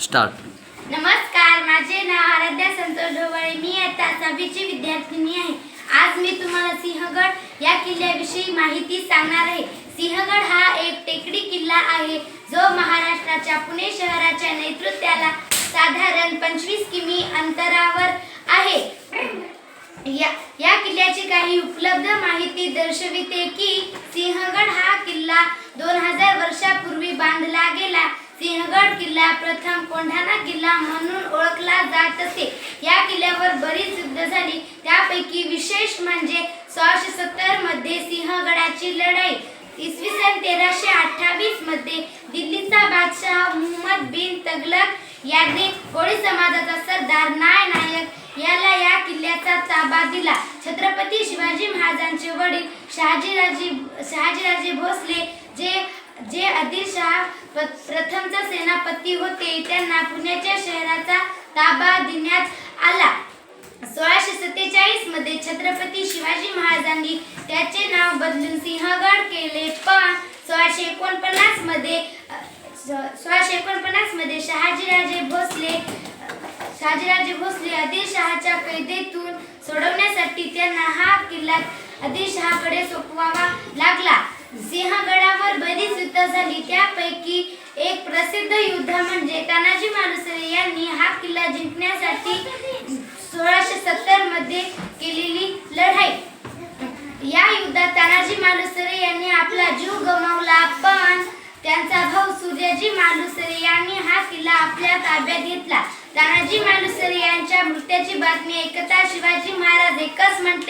Start. नमस्कार माझे नाव आराध्या संतोष ढोबळे. मी आता सहावीची विद्यार्थिनी आहे. आज मी तुम्हाला सिंहगड या किल्ल्याविषयी माहिती सांगणार आहे. सिंहगड हा एक टेकडी किल्ला आहे जो महाराष्ट्राच्या पुणे शहराच्या नेतृत्वाला साधारण पंचवीस किमी अंतरावर आहे. या या किल्ल्याची काही उपलब्ध माहिती दर्शविते की सिंहगड हा किल्ला दोन हजार वर्षापूर्वी बांधला गेला. सिंहगड किल्ला प्रथम कोंढाणा किल्ला म्हणून ओळखला जात असे. या किल्ल्यावर बरीच युद्ध झाली. त्यापैकी विशेष म्हणजे सोळाशे सत्तरमध्ये सिंहगडाची लढाई इसवी सन तेराशे अठ्ठावीसमध्ये दिल्लीचा बादशाह मुहम्मद बिन तगलक यांनी कोळी समाजाचा सरदार नाय नायक याला या किल्ल्याचा ताबा दिला. छत्रपती शिवाजी महाराजांचे वडील शहाजीराजे शहाजीराजे भोसले जे जे आदिलशहा प्रथमचा सेनापती होते त्यांना पुण्याच्या शहराचा ताबा देण्यात आला. सोळाशे सत्तेचाळीसमध्ये छत्रपती शिवाजी महाराजांनी त्याचे नाव बदलून सिंहगड केले पण सोळाशे एकोणपन्नासमध्ये स- सोळाशे एकोणपन्नासमध्ये शहाजीराजे भोसले शहाजीराजे भोसले आदिलशहाच्या कैदेतून सोडवण्यासाठी त्यांना हा किल्ला आदिलशहाकडे सोपवावा लागला. सिंहगडा बरीच युद्ध झाली. त्यापैकी एक प्रसिद्ध युद्ध म्हणजे तानाजी मालुसरे यांनी हा किल्ला जिंकण्यासाठी सोळाशे सत्तरमध्ये केलेली लढाई. या युद्धात तानाजी मालुसरे यांनी आपला जीव गमावला. पण त्यांचा भाऊ सूर्यजी मालुसरे यांनी हा किल्ला आपल्या ताब्यात घेतला. तानाजी मालुसरे यांच्या मृत्याची बातमी ऐकता शिवाजी महाराज एकच म्हणतात